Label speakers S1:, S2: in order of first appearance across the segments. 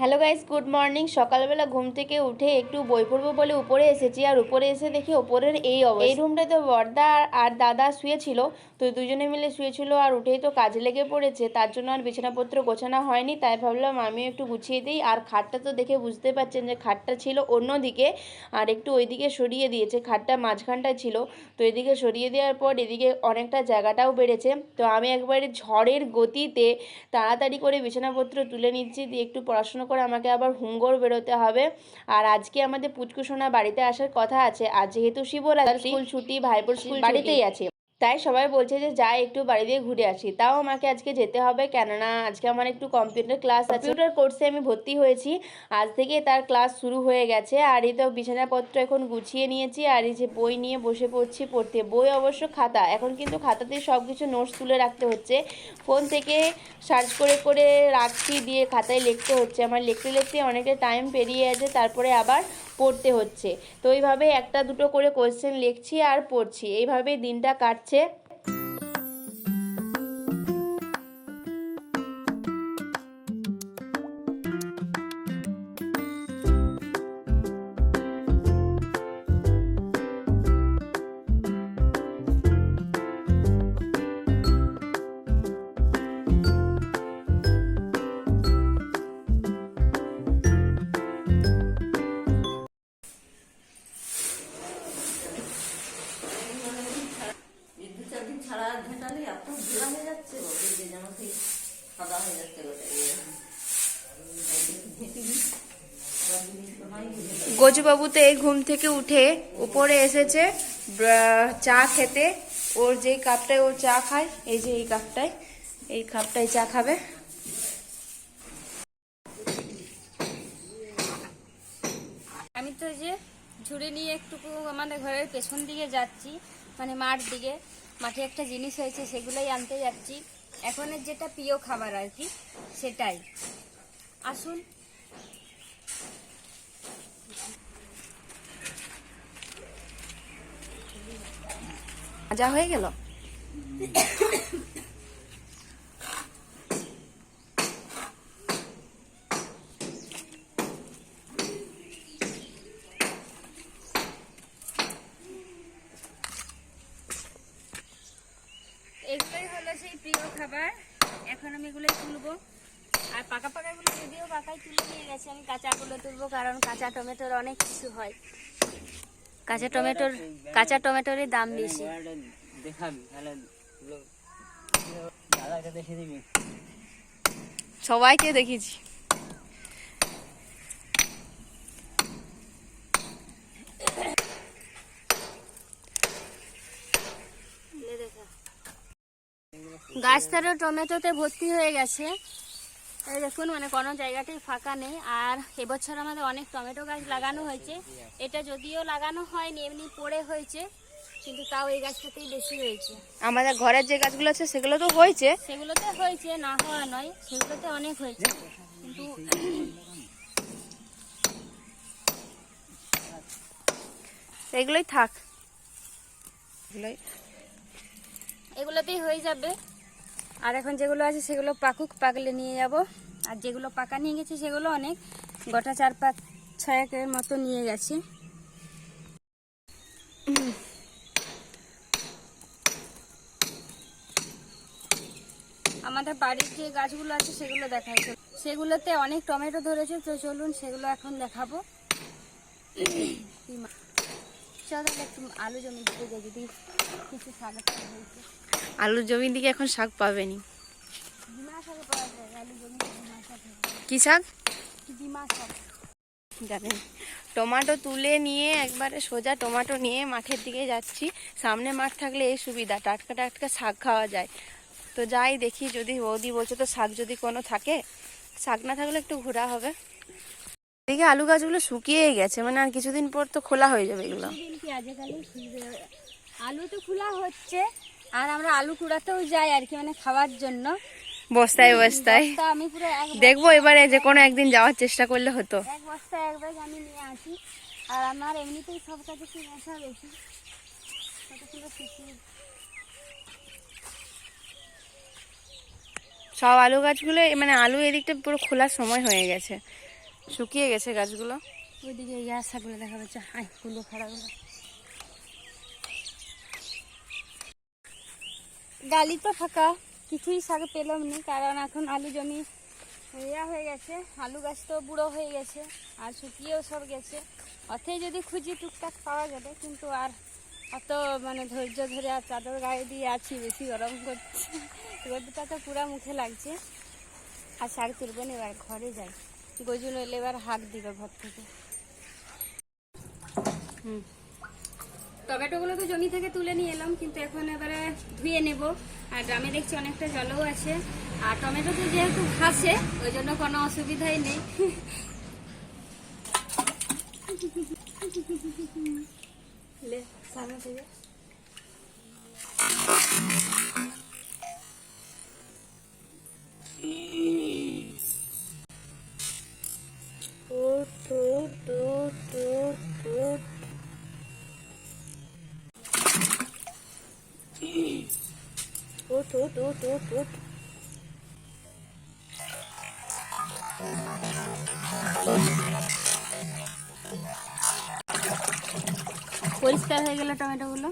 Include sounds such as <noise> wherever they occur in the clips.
S1: Hello guys good morning সকালবেলা ঘুম থেকে উঠে একটু বই পড়ব বলে উপরে এসেছি, আর উপরে এসে দেখি ওপরের এই এই রুমটাতে বর্দা আর- আর দাদা শুয়েছিল, তো দুজনে মিলে শুয়েছিল, আর উঠেই তো কাজে লেগে পড়েছে, তার জন্য আর বিছানাপত্র গোছানো হয়নি, তাই ভাবলাম আমিও একটু গুছিয়ে দিই, আর খাটটা তো দেখে বুঝতে পারছেন যে খাটটা ছিল অন্যদিকে, আর একটু ওইদিকে সরিয়ে দিয়েছে, খাটটা মাঝখানটা ছিল, তো এদিকে সরিয়ে দেওয়ার পর এদিকে অনেকটা জায়গাটাও বেড়েছে, তো আমি একবারে ঝড়ের গতিতে তাড়াতাড়ি করে বিছানাপত্র তুলে নিচ্ছি, দিয়ে একটু পড়াশোনা করে আমাকে আবার হুঙ্গর বেরোতে হবে। আর আজকে আমাদের পুচকুসোনা বাড়িতে আসার কথা আছে। আর যেহেতু শিবরাত্রি স্কুল ছুটি ভাইপোর স্কুল বাড়িতেই আছে। তাই সবাই বলছে যে যাই একটু বাড়ি দিয়ে ঘুরে আসি। তাও আমাকে আজকে যেতে হবে। কেননা, আজকে আমার একটু কম্পিউটার ক্লাস কম্পিউটার কোর্সে আমি ভর্তি হয়েছি। আজ থেকে তার ক্লাস শুরু হয়ে গেছে। আর এই তো বিছানাপত্র এখন গুছিয়ে নিয়েছি। আর এই যে বই নিয়ে বসে পড়ছি পড়তে। বই অবশ্য খাতা। এখন কিন্তু খাতাতেই সব কিছু নোটস তুলে রাখতে হচ্ছে। ফোন থেকে সার্চ করে করে রাখছি দিয়ে খাতায় লিখতে হচ্ছে। আমার লিখতে লিখতে অনেকটা টাইম পেরিয়ে আছে তারপরে আবার পড়তে হচ্ছে। তো এইভাবে একটা দুটো করে কোয়েশ্চেন লিখছি আর পড়ছি। এইভাবে দিনটা কাটছে। গজুবাবু তো এই ঘুম থেকে উঠে উপরে এসেছে চা খেতে। ওর যেই কাপটায় ও চা খায়, এই যে এই কাপটায় এই কাপটায় চা খাবে।
S2: আমি তো যে ঝুড়ি নিয়ে একটুকু আমাদের ঘরের পেছন দিকে যাচ্ছি মানে মাঠ দিকে। মাঠে একটা জিনিস হয়েছে, সেগুলোই আনতে যাচ্ছি। এখনের যেটা প্রিয় খাবার আর কি, সেটাই। আসুন।
S1: যা হয়ে গেল।
S2: হলো সেই প্রিয় খাবার। এখন আমি এগুলোই তুলবো। আর পাকা পাকাগুলো যদিও পাকাই তুলে নিয়ে গেছে, আমি কাঁচাগুলো তুলবো, কারণ কাঁচা টমেটোর অনেক কিছু হয়। কাঁচা টমেটোর কাঁচা টমেটোরই দাম বেশি।
S1: সবাইকে দেখেছি।
S2: গাছটারও টমেটোতে ভর্তি হয়ে গেছে। দেখুন মানে কোনো জায়গাতেই ফাঁকা নেই। আর এবছর আমাদের অনেক টমেটো গাছ লাগানো হয়েছে। এটা যদিও লাগানো হয়নি এমনি পড়ে হয়েছে কিন্তু তাও এই গাছটাতেই বেশি হয়েছে।
S1: আমাদের ঘরের যে গাছগুলো আছে সেগুলো তো হয়েছে।
S2: সেগুলোতে হয়েছে না হওয়া নয় সেগুলোতে অনেক হয়েছে। কিন্তু
S1: এগুলোই থাক। এগুলোই
S2: এগুলোতেই হয়ে যাবে। আর এখন যেগুলো আছে সেগুলো পাকুক, পাকলে নিয়ে যাব। আর যেগুলো পাকা নিয়ে গেছে সেগুলো অনেক। গোটা চার পাঁচ ছয়েকের মতো নিয়ে গেছে। আমাদের বাড়ির যে গাছগুলো আছে সেগুলো দেখাই চল- সেগুলোতে অনেক টমেটো ধরেছে, তো চলুন সেগুলো এখন দেখাবো। চল একটু আলু জমি দিতে যদি কিছু শাক টাক
S1: আলুর জমির দিকে এখন শাক পাবেনি। কি শাক?
S2: শাক।
S1: জানেন টমাটো তুলে নিয়ে একবারে সোজা টমাটো নিয়ে মাঠের দিকে যাচ্ছি। সামনে মাঠ থাকলে এই সুবিধা টাটকা টাটকা শাক খাওয়া যায়। তো যাই দেখি যদি বৌদি বলছে তো শাক যদি কোনো থাকে শাক না থাকলে একটু ঘোরা হবে। এদিকে আলু গাছগুলো শুকিয়ে গেছে মানে আর কিছুদিন পর তো খোলা হয়ে যাবে এগুলো।
S2: আলু তো খোলা হচ্ছে আর আমরা আলু কুড়াতেও যাই আর কি মানে খাওয়ার জন্য।
S1: বস্তায় বস্তায়।
S2: আমি
S1: দেখব এবারে যে কোনো একদিন যাওয়ার চেষ্টা করলে হতো।
S2: এক বস্তা এক ব্যাগ আমি নিয়ে আসি আর আমার এমনিতেই সব কি নেশা বেশি।
S1: সব আলু গাছগুলো মানে আলু এদিকটা পুরো খোলার সময় হয়ে গেছে। শুকিয়ে গেছে গাছগুলো।
S2: ওইদিকে ইয়ার শাকগুলো দেখা যাচ্ছে হাই কুলো খাড়াগুলো গালি তো ফাঁকা, কিছুই শাক পেলাম না, কারণ এখন আলু জমি ইয়া হয়ে গেছে, আলু গাছ তো বুড়ো হয়ে গেছে, আর শুকিয়েও সব গেছে। অথে যদি খুঁজি টুকটাক পাওয়া যাবে, কিন্তু আর অত মানে ধৈর্য ধরে আর চাদর গায়ে দিয়ে আছি, বেশি গরম করছে। রোদটা তো পুরা মুখে লাগছে। আর শাক তুলবেন এবার ঘরে যাই। গজুন এলে এবার হাত দিবে ঘর থেকে। টমেটোগুলো তো জমি থেকে তুলে নিয়ে এলাম কিন্তু এখন এবারে ধুয়ে নেব। আর গ্রামে দেখছি অনেকটা জলও আছে। আর টমেটো তো যেহেতু ঘাসে ওই জন্য কোনো অসুবিধাই নেই। লে, সামনে থেকে। উঠ পরিষ্কার হয়ে গেল টমেটোগুলো।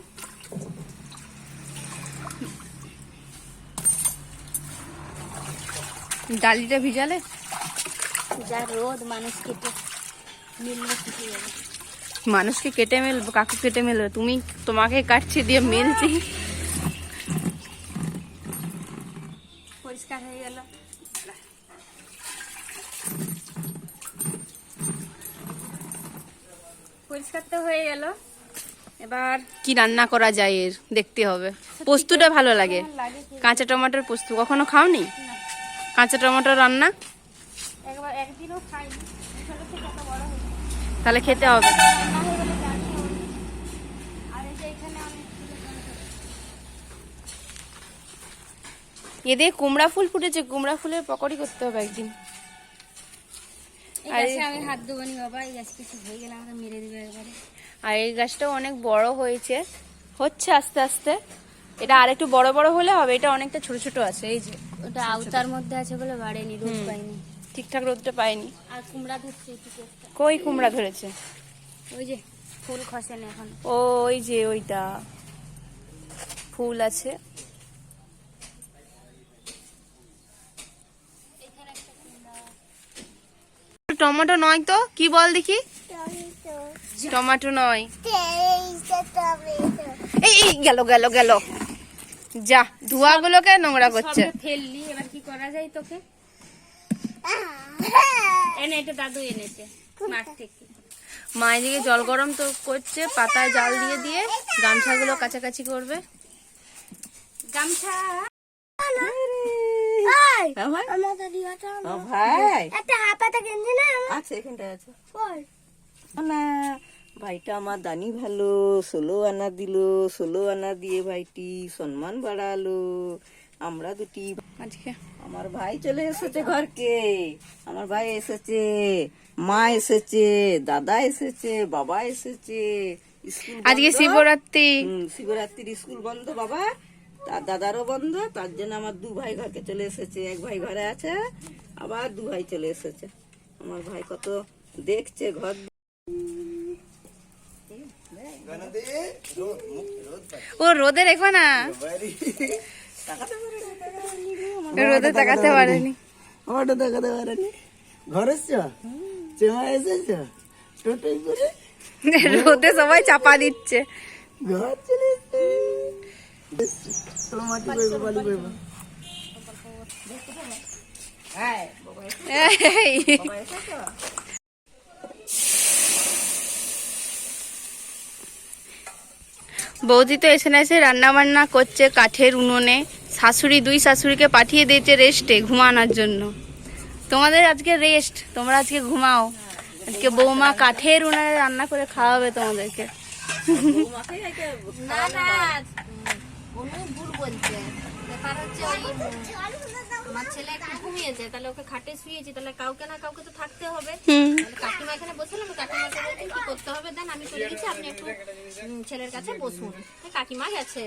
S1: ডালিটা ভিজালে?
S2: যা রোদ মানুষ যাবে
S1: মানুষকে কেটে মেলবো কাকু কেটে মেলবে তুমি তোমাকে কাটছি দিয়ে মেলছি।
S2: পরিষ্কার হয়ে গেল। পরিষ্কার তো হয়ে গেল। এবার
S1: কি রান্না করা যায় এর? দেখতে হবে। পোস্তটা ভালো লাগে। কাঁচা টমেটোর পোস্ত। কখনো খাওনি? কাঁচা টমেটোর রান্না?
S2: একবার একদিনও খাইনি। অনেক ফুলের টমেটো।
S1: এদের কুমড়া ফুল ফুটেছে কুমড়া ফুলের পকোড়ি করতে হবে একদিন। আর এই-
S2: গাছে আমি হাত দেবো বাবা এই গাছ কিছু হয়ে গেলে আমাকে মেরে দিবে একবারে।
S1: আর এই গাছটাও অনেক বড় হয়েছে। হচ্ছে আস্তে আস্তে। এটা আর একটু বড় বড় হলে হবে এটা অনেকটা ছোট ছোট আছে এই যে।
S2: ওটা আওতার মধ্যে আছে বলে বাড়েনি রোদ পাইনি।
S1: ঠিকঠাক রোদটা পাইনি।
S2: আর কুমড়া ধরছে
S1: কই কুমড়া ধরেছে?
S2: ওই যে ফুল খসে না এখন।
S1: ওই যে ওইটা। ফুল আছে। টমেটো নয় তো? কি বল দেখি? টমেটো নয়। এই এই গেল গেল গেল। যা ধোয়াগুলোকে নোংরা করছে।
S2: ফেললি এবার কি করা যায় তোকে? এনে এটা দাদু এনেছে মাঠ থেকে।
S1: মা এদিকে জল গরম তো করছে পাতায় জাল দিয়ে দিয়ে গামছাগুলো কাছাকাছি করবে।
S2: গামছা।
S3: ভাইটা আমার দানি ভালো ষোলো আনা দিল ষোলো আনা দিয়ে ভাইটি সম্মান বাড়ালো। আমরা দুটি
S1: আজকে।
S3: আমার ভাই চলে এসেছে ঘরকে। আমার ভাই এসেছে মা এসেছে দাদা এসেছে বাবা এসেছে
S1: আজকে শিবরাত্রি।
S3: শিবরাত্রির স্কুল বন্ধ বাবা। তার দাদারও বন্ধ তার জন্য আমার দু ভাই ঘরকে চলে এসেছে। এক ভাই ঘরে আছে আবার দু ভাই চলে এসেছে। আমার ভাই কত দেখছে ঘর।
S1: ও রোদে রেখো না রোদে তাকাতে পারেনি।
S3: আমারটা দেখাতে পারেনি। ঘর চেমা এসেছ? টোটোই করে?
S1: রোদে সবাই চাপা দিচ্ছে।
S3: ঘর চলে মাটি করব বালি করব
S1: এই। বৌদি তো এসে না এসে রান্নাবান্না করছে কাঠের উনুনে। শাশুড়ি দুই শাশুড়িকে পাঠিয়ে দিয়েছে রেস্টে ঘুমানোর জন্য। তোমাদের আজকে রেস্ট তোমরা আজকে ঘুমাও। আজকে বৌমা কাঠের উনুনে রান্না করে খাওয়াবে তোমাদেরকে।
S2: না না ভুল বলছে। আমার ছেলে একটু ঘুমিয়েছে তাহলে ওকে খাটে শুয়েছি তাহলে কাউকে না কাউকে তো থাকতে হবে। কাকিমা এখানে বসলাম কাকিমাকে বলছি কি করতে হবে? দেন আমি চলে গেছি আপনি একটু ছেলের কাছে বসুন। কাকিমা গেছে।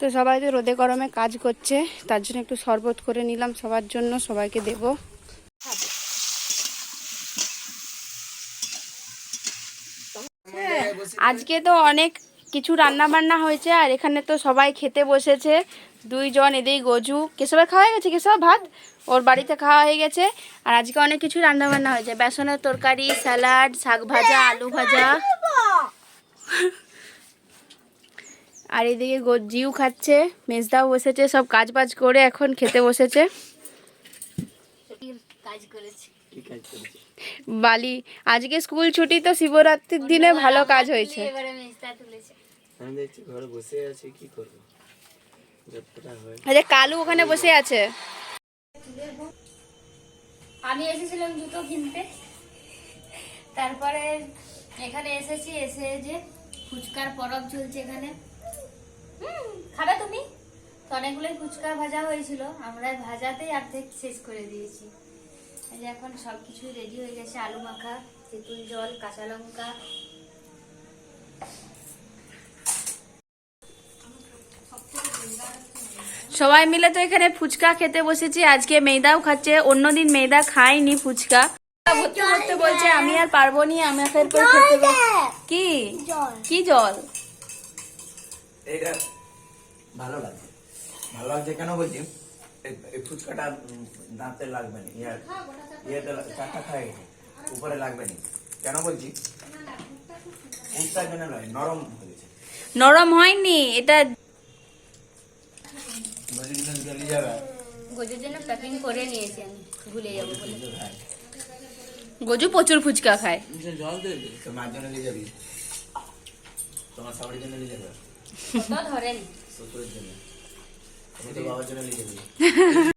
S1: তো সবাই তো রোদে গরমে কাজ করছে তার জন্য একটু শরবত করে নিলাম সবার জন্য সবাইকে দেব। আজকে তো অনেক কিছু রান্না বান্না হয়েছে আর এখানে তো সবাই খেতে বসেছে। দুইজন এদিকে গজু। কেশবের খাওয়া হয়ে গেছে? কেশব, ভাত? ওর বাড়িতে খাওয়া হয়ে গেছে। আর আজকে অনেক কিছু রান্না বান্না হয়েছে। বেসনের তরকারি, স্যালাড, শাক ভাজা, আলু ভাজা। আর এদিকে জিউ খাচ্ছে। মেজদাও বসেছে। সব কাজ বাজ করে এখন খেতে বসেছে। বালি, আজকে স্কুল ছুটি তো শিবরাত্রির দিনে ভালো কাজ হয়েছে।
S4: আমি দেখছি ঘরে বসে আছি কি করব? যতটা হয়।
S1: আচ্ছা কালু ওখানে বসে আছে।
S2: আমি এসেছিলাম জুতো কিনতে। তারপরে এখানে এসেছি এসে যে ফুচকার পরব চলছে এখানে। হুম, খাবে তুমি? তো অনেকগুলোই ফুচকা ভাজা হয়েছিল। আমরা ভাজাতেই অর্ধেক শেষ করে দিয়েছি। এই যে এখন সব কিছু রেডি হয়ে গেছে আলু মাখা তেঁতুল জল কাঁচা লঙ্কা।
S1: সবাই মিলে তো এখানে ফুচকা খেতে বসেছি। আজকে মেয়েদাও খাচ্ছে অন্যদিন মেয়েদা খায়নি ফুচকা। ভর্তি করতে বলছে আমি আর পারব নি আমি ফের করে খেতে কি? কি জল?
S5: এটা ভালো লাগছে। ভালো লাগছে কেন বলছি? ফুচকাটা দাঁতে লাগবে না ইয়ার ইয়েতে চারটা খাই গেছে উপরে লাগবে না। কেন বলছি? ফুচকার জন্য নয় নরম হয়ে গেছে।
S1: নরম হয়নি এটা
S5: যাবে।
S2: গোজের জন্য প্যাকিং করে নিয়েছি আমি ভুলে যাব বলে।
S1: গজু প্রচুর ফুচকা খায়।
S4: জল দিয়ে
S5: তোমার জন্য নিয়ে যাবি। তোমার সবার জন্য নিয়ে যাবে।
S2: তো
S5: শ্বশুরের জন্য। বাবার জন্য নিয়ে যাবি। <laughs>